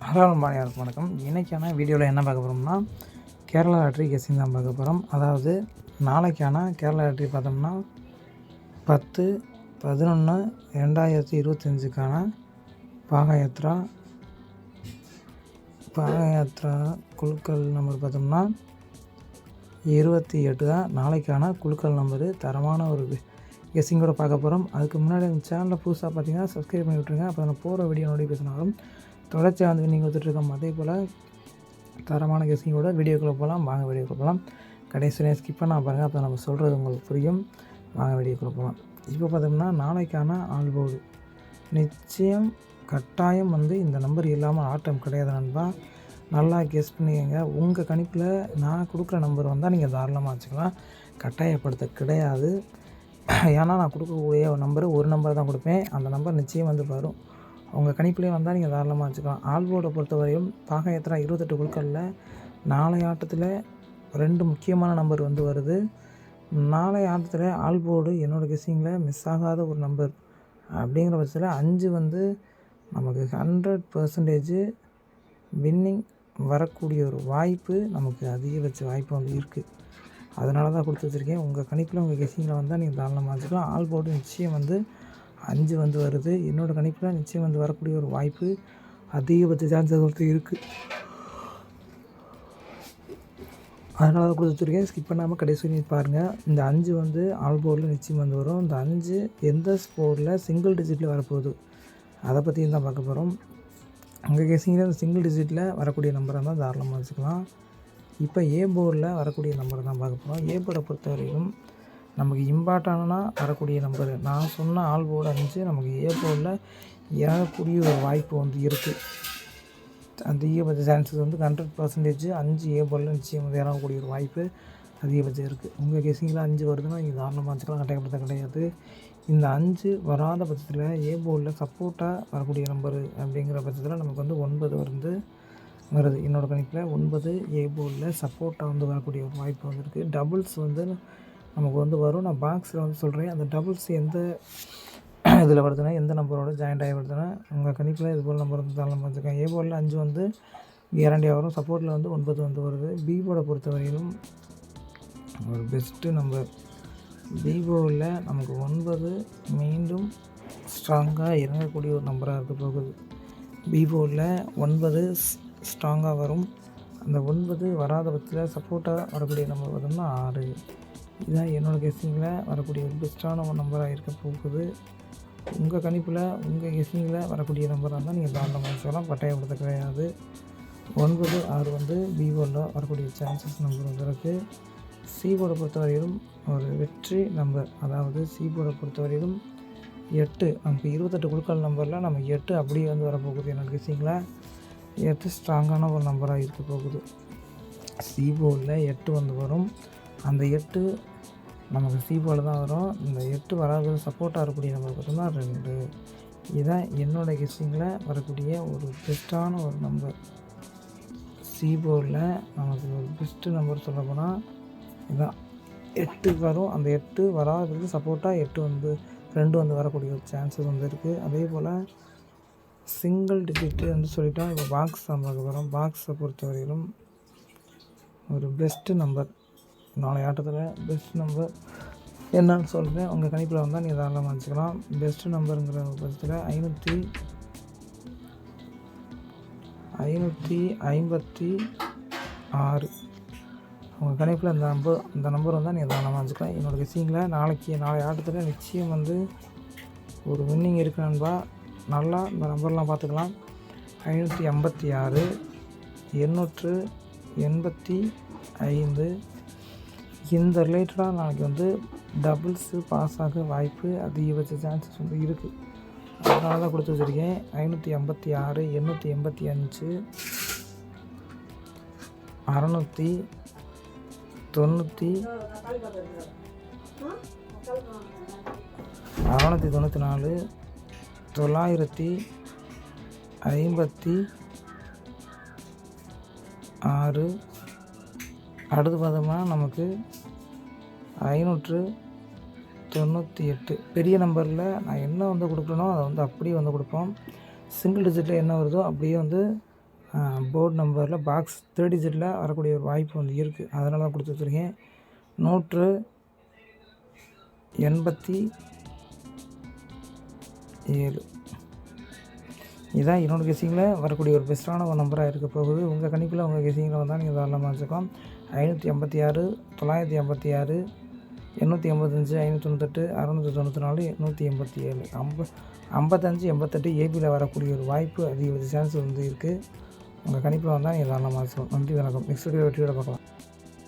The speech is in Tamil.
ஹராலம்பாணியாருக்கு வணக்கம். இன்றைக்கான வீடியோவில் என்ன பார்க்க போகிறோம்னா கேரளா லாட்ரி கெஸ்ஸிங் தான் பார்க்க போகிறோம் அதாவது நாளைக்கான கேரளா லாட்ரி பார்த்தோம்னா பத்து பதினொன்று ரெண்டாயிரத்தி இருபத்தஞ்சுக்கான பாகயாத்ரா பாகயாத்ரா குழுக்கள் நம்பர் பார்த்தோம்னா இருபத்தி எட்டு தான் நாளைக்கான குழுக்கள் நம்பரு தரமான ஒரு கெஸ்ஸிங்கோட பார்க்க போகிறோம் அதுக்கு முன்னாடி இந்த சேனலில் புதுசாக பார்த்தீங்கன்னா சப்ஸ்கிரைப் பண்ணி விட்ருங்க அப்போ நான் போகிற வீடியோ நோட்டிஃபிகேஷன் ஆகும் தொடர்ச்சியாக வந்து நீங்கள் கொடுத்துட்ருக்கோம் அதே போல் தரமான கெஸ்ஸிங்கோட வீடியோக்குள்ளே போகலாம் வாங்க வீடியோக்குள்ளே போகலாம் கடைசியில் ஸ்கிப் பண்ணால் பாருங்கள் அப்போ நம்ம சொல்கிறது உங்களுக்கு புரியும். வாங்க வீடியோக்குள்ளே போகலாம் இப்போ பார்த்தோம்னா நாளைக்கான ஆள்போடு. நிச்சயம் கட்டாயம் வந்து இந்த நம்பர் இல்லாமல் ஆட்டம் கிடையாது நண்பா. நல்லா கெஸ் பண்ணிக்கங்க. உங்கள் கணிப்பில் நான் கொடுக்குற நம்பர் வந்தால் நீங்கள் தாராளமாக வச்சுக்கலாம். கட்டாயப்படுத்த கிடையாது. ஏன்னா நான் கொடுக்கக்கூடிய நம்பர் ஒரு நம்பர் தான் கொடுப்பேன். அந்த நம்பர் நிச்சயம் வந்து வரும். உங்கள் கணிப்புலேயே வந்தால் நீங்கள் தாராளமாக வச்சுக்கலாம். ஆல்போர்டை பொறுத்தவரையும் பாகயத்திரா இருபத்தெட்டு குழுக்களில் நாளைய ஆட்டத்தில் ரெண்டு முக்கியமான நம்பர் வந்து வருது. நாளைய ஆட்டத்தில் ஆல்போர்டு என்னோடய கெஸ்ஸிங்கில் மிஸ் ஆகாத ஒரு நம்பர். அப்படிங்கிற பட்சத்தில் அஞ்சு வந்து நமக்கு ஹண்ட்ரட் பர்சன்டேஜ் வின்னிங் வரக்கூடிய ஒரு வாய்ப்பு நமக்கு அதிகபட்ச வாய்ப்பு வந்து இருக்குது அதனால தான் கொடுத்து வச்சுருக்கேன். உங்கள் கணிப்பில் உங்கள் கெஸ்ஸிங்கில் வந்தால் நீங்கள் தாராளமாக வச்சுக்கலாம். ஆல் போர்டு நிச்சயம் வந்து அஞ்சு வந்து வருது. என்னோடய கணிப்பில் நிச்சயம் வந்து வரக்கூடிய ஒரு வாய்ப்பு அதிகபட்ச சான்ஸ் வந்து இருக்குது அதனால் அதை கொடுத்துருக்கேன் ஸ்கிப் பண்ணாமல் கடைசி வரைக்கும் பாருங்கள் இந்த அஞ்சு வந்து ஆல் போர்டில் நிச்சயம் வந்து வரும். இந்த அஞ்சு எந்த ஸ்போர்டில் சிங்கிள் டிஜிட்டில் வரப்போகுது? அதை பற்றியும் தான் பார்க்க போகிறோம் அங்கே கேசிங்கில் இந்த சிங்கிள் டிஜிட்டில் வரக்கூடிய நம்பரை தான் தாராளமாக வச்சுக்கலாம். இப்போ ஏ போர்டில் வரக்கூடிய நம்பரை தான் பார்க்க போகிறோம் ஏ போர்டை பொறுத்த வரைக்கும் நமக்கு இம்பார்ட்டானா வரக்கூடிய நம்பர். நான் சொன்ன ஆல் போர்டு அஞ்சு நமக்கு ஏ போர்டில் இறங்கக்கூடிய ஒரு வாய்ப்பு வந்து இருக்குது அதிகபட்ச சான்சஸ் வந்து ஹண்ட்ரட் பர்சன்டேஜ் அஞ்சு ஏ போர்டில் நிச்சயம் வந்து இறங்கக்கூடிய ஒரு வாய்ப்பு அதிகபட்சம் இருக்குது உங்கள் கேசிங்கில் அஞ்சு வருதுன்னா நீங்கள் தாராளமாக வச்சுக்கலாம். கட்டாயப்படுத்த கிடையாது. இந்த அஞ்சு வராத பட்சத்தில் ஏ போர்டில் சப்போர்ட்டாக வரக்கூடிய நம்பரு அப்படிங்கிற பட்சத்தில் நமக்கு வந்து ஒன்பது வந்து வருது. என்னோடய கணிப்பில் ஒன்பது ஏ போர்டில் சப்போர்ட்டாக வந்து வரக்கூடிய ஒரு வாய்ப்பு வந்து இருக்குது டபுள்ஸ் வந்து நமக்கு வந்து வரும். நான் பாக்ஸில் வந்து சொல்கிறேன் அந்த டபுள்ஸ் எந்த இதில் வருதுன்னா எந்த நம்பரோட ஜாயிண்ட் ஆகி வருதுன்னா உங்கள் கணிப்பில் இது போல் நம்பர் வந்து தாராளமாக வச்சுருக்கேன் ஏ போர்டில் அஞ்சு வந்து கேரண்டியாக வரும். சப்போர்ட்டில் வந்து ஒன்பது வந்து வருது. பி போர்டை பொறுத்த வரையிலும் ஒரு பெஸ்ட்டு நம்பர் விவோவில் நமக்கு ஒன்பது மீண்டும் ஸ்ட்ராங்காக இறங்கக்கூடிய ஒரு நம்பராக இருக்க போகுது. விவோவில் ஒன்பது ஸ்ட்ராங்காக வரும். அந்த ஒன்பது வராத பட்சத்தில் சப்போர்ட்டாக வரக்கூடிய நம்பர் பார்த்தோம்னா ஆறு. இதுதான் என்னோடய கெஸ்ஸிங்கில் வரக்கூடிய ஒரு பெஸ்ட்டான ஒரு நம்பராக இருக்க போகுது. உங்கள் கணிப்பில் உங்கள் கெஸ்ஸிங்கில் வரக்கூடிய நம்பராக இருந்தால் நீங்கள் தாராளமாக வச்சுக்கலாம் கட்டாயப்படுத்த கிடையாது. ஒன்பது ஆறு வந்து விவோவில் வரக்கூடிய சான்சஸ் நம்பர் வந்து இருக்குது சீபோர்டை பொறுத்தவரையிலும் ஒரு வெற்றி நம்பர் அதாவது சீபோர்டை பொறுத்தவரையிலும் எட்டு நமக்கு இருபத்தெட்டு குழுக்கள் நம்பரில் நம்ம எட்டு அப்படியே வந்து வரப்போகுது என்னோட கெஸ்ஸிங்கில் எட்டு ஸ்ட்ராங்கான ஒரு நம்பராக இருக்க போகுது. சீபோர்டில் எட்டு வந்து வரும். அந்த எட்டு நமக்கு சீபோர்டில் தான் வரும். இந்த எட்டு வராது சப்போர்ட்டாக இருக்கக்கூடிய நம்பர் பார்த்தோம்னா ரெண்டு. இதுதான் என்னோடய கெஸ்டிங்கில் வரக்கூடிய ஒரு பெஸ்ட்டான ஒரு நம்பர் சீபோர்டில் நமக்கு ஒரு பெஸ்ட்டு நம்பர் சொல்ல போனால் இதுதான் எட்டு வரும். அந்த எட்டு வராததுக்கு சப்போர்ட்டாக எட்டு வந்து ரெண்டு வந்து வரக்கூடிய ஒரு சான்சஸ் வந்து இருக்குது அதே போல் சிங்கிள் டிஜிட்டு வந்து சொல்லிட்டோம் இப்போ பாக்ஸ் நம்பருக்கு வரும். பாக்ஸை பொறுத்தவரையிலும் ஒரு பெஸ்ட்டு நம்பர் நாளை ஆட்டத்தில் பெஸ்ட் நம்பர் என்னன்னு சொல்கிறேன் உங்கள் கணிப்பில் வந்தால் நீங்கள் தாராளமாக வச்சுக்கலாம் பெஸ்ட்டு நம்பருங்கிற பட்சத்தில் ஐநூற்றி ஐநூற்றி ஐம்பத்தி ஆறு. உங்கள் கணிப்பில் இந்த நம்பர் இந்த நம்பர் வந்தால் நீங்கள் தாராளமாக வச்சுக்கலாம் என்னோடய விஷயங்களை நாளைக்கு நாளை ஆட்டத்தில் நிச்சயம் வந்து ஒரு வின்னிங் இருக்கு நண்பா. நல்லா இந்த நம்பர்லாம் பார்த்துக்கலாம். ஐநூற்றி ஐம்பத்தி ஆறு எண்ணூற்று எண்பத்தி ஐந்து இந்த ரிலேட்டடாக நாளைக்கு வந்து டபுள்ஸு பாஸ் ஆக வாய்ப்பு அதிகபட்ச சான்சஸ் வந்து இருக்குது அதனால தான் கொடுத்து வச்சுருக்கேன். ஐநூற்றி ஐம்பத்தி ஆறு எண்ணூற்றி எண்பத்தி அஞ்சு அறநூற்றி தொண்ணூற்றி அறநூற்றி தொண்ணூற்றி நாலு தொள்ளாயிரத்தி ஐம்பத்தி ஆறு. அடுத்து பார்த்தோம்னா நமக்கு ஐநூற்று தொண்ணூற்றி எட்டு பெரிய நம்பரில் நான் என்ன வந்து கொடுக்குறேனோ அதை வந்து அப்படியே வந்து கொடுப்போம். சிங்கிள் டிஜிட்டில் என்ன வருதோ அப்படியே வந்து போர்டு நம்பரில் பாக்ஸ் தேர்ட் டிஜிட்டில் வரக்கூடிய ஒரு வாய்ப்பு வந்து இருக்குது அதனால தான் கொடுத்து வச்சுருக்கேன். நூற்று எண்பத்தி ஏழு. இதான் என்னோட கெஸிங்கில் வரக்கூடிய ஒரு பெஸ்ட்டான ஒரு நம்பராக இருக்க போகுது. உங்கள் கணிப்பில் உங்கள் கெஸிங்கில் வந்தால் நீங்கள் தாராளமாக வச்சுக்கோம் ஐநூற்றி ஐம்பத்தி ஆறு தொள்ளாயிரத்தி ஐம்பத்தி ஆறு எண்ணூற்றி எண்பத்தஞ்சு ஐநூற்றி தொண்ணூத்தெட்டு அறநூற்றி தொண்ணூற்றி நாலு நூற்றி எண்பத்தி ஏழு ஐம்ப ஐம்பத்தஞ்சு எண்பத்தெட்டு ஏபியில் வரக்கூடிய ஒரு வாய்ப்பு அதிக சான்ஸ் வந்து இருக்குது உங்கள் கணிப்பில் வந்தால் நீங்கள் தாராளமாக நன்றி வணக்கம். நெக்ஸ்ட் வீடியோ வெற்றியோட பார்க்கலாம்.